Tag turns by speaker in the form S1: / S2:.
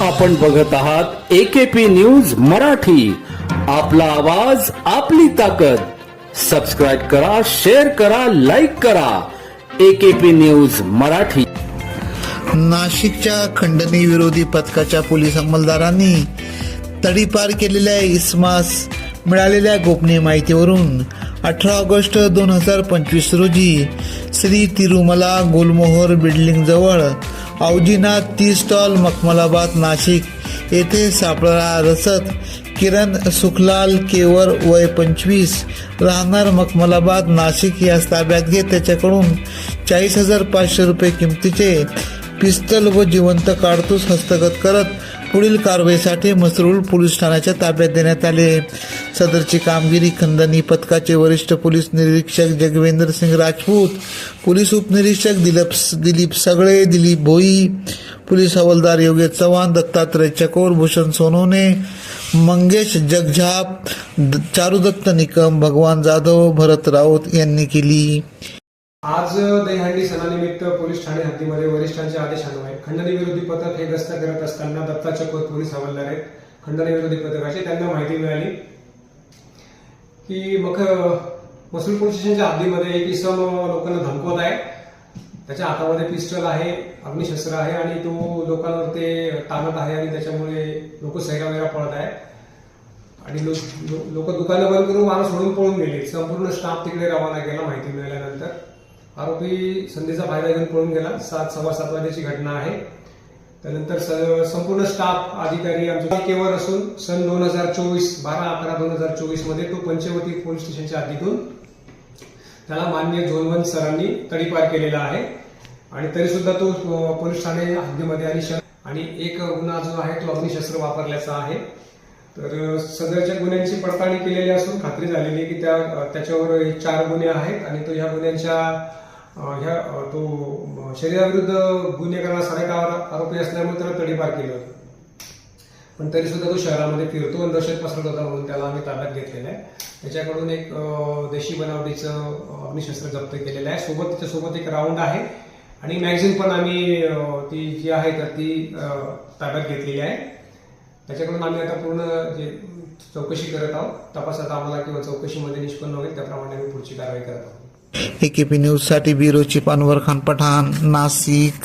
S1: आपण बघत आहात एकेपी न्यूज मराठी. आपला आवाज आपली ताकद. सबस्क्राईब करा शेअर करा लाईक करा. AKP news Marathi.
S2: नाशिकच्या खंडणी विरोधी पथकाच्या पोलीस अंमलदारांनी तडीपार केलेल्या इस्मास मिळालेल्या गोपनीय माहितीवरून अठरा ऑगस्ट दोन हजार पंचवीस रोजी श्री तिरुमला गोलमोहर बिल्डिंग जवळ औजीनाथ टी स्टॉल मखमलाबाद नाशिक. येथे सापळा रसद किरण सुखलाल केवर वय पंचवीस. राहणार मखमलाबाद नाशिक या ताब्यात घेत त्याच्याकडून चाळीस हजार पाचशे रुपये किमतीचे पिस्तल व जिवंत काडतूस हस्तगत करत पुढील कारवाईसाठी मसरूळ पोलीस ठाण्याच्या ताब्यात देण्यात आले. सदरची कामगिरी खंदनी पथकाचे वरिष्ठ पोलीस निरीक्षक जगवेंद्र सिंग राजपूत पोलीस उपनिरीक्षक दिलीप दिलीप सगळे दिलीप भोई पोलीस हवालदार योगेश चव्हाण दत्तात्रय चकोर भूषण सोनोने मंगेश जगझाप द- चारुदत्त निकम भगवान जाधव भरत राऊत यांनी केली.
S3: आज दहीहंडी सणानिमित्त पोलीस ठाणे हद्दीमध्ये वरिष्ठांच्या आदेशान्वये खंडणी विरोधी पथक हे गस्त करत असताना दत्ता चकोर पोलीस हवालदार आहेत. खंडणी विरोधी पथकाचे त्यांना माहिती मिळाली की मग मसूर पोलीस स्टेशनच्या हद्दीमध्ये एक इसम लोकांना धमकवत आहे. त्याच्या हातामध्ये पिस्टल आहे अग्निशस्त्र आहे आणि तो लोकांवर ते ताणत आहे आणि त्याच्यामुळे लोक सैरावैरा पळत आहे आणि लोक दुकानं बंद करून माणूस सोडून पळून गेले. संपूर्ण स्टाफ तिकडे रवाना केला माहिती मिळाल्यानंतर. आरोपी संधीचा फायदा घेऊन पळून गेला. सात सव्वा सात वाजेची घटना आहे. त्यानंतर स- संपूर्ण स्टाफ अधिकारी आमच्या केवर असून सन दोन हजार चोवीस बारा अकरा दोन हजार चोवीसमध्ये तो पंचवटी पोलीस स्टेशनच्या हद्दीतून त्याला मान्य झोन वन सरांनी तडीपार केलेला आहे. आणि तरी सुद्धा तो पोलीस ठाणे हद्दीमध्ये आणि आणि एक गुन्हा जो आहे तो अग्निशस्त्र वापरल्याचा आहे. तर सदरच्या गुन्ह्यांची पडताळणी केलेली असून खात्री झालेली आहे की त्या त्याच्यावर हे चार गुन्हे आहेत आणि तो ह्या गुन्ह्यांच्या ह्या तो शरीराविरुद्ध गुन्हे करणारा सराईत आरोपी असल्यामुळे त्याला तडीपार केलं होतं. पण तरी सुद्धा तो शहरामध्ये फिरतो आणि दहशत पसरत होता म्हणून त्याला आम्ही ताब्यात घेतलेलं आहे. त्याच्याकडून एक देशी बनावटीचं अग्निशस्त्र जप्त केलेलं आहे. सोबत त्याच्यासोबत एक राऊंड आहे आणि मॅगझिन पण आम्ही ती जी आहे तर ती ताब्यात घेतलेली आहे. त्याच्याकडून आम्ही आता पूर्ण जे चौकशी करत आहोत तपासात आम्हाला किंवा चौकशीमध्ये निष्पन्न होईल त्याप्रमाणे आम्ही पुढची कारवाई करत आहोत.
S2: एकेपी न्यूजसाठी ब्युरो चिप खान पठाण नाशिक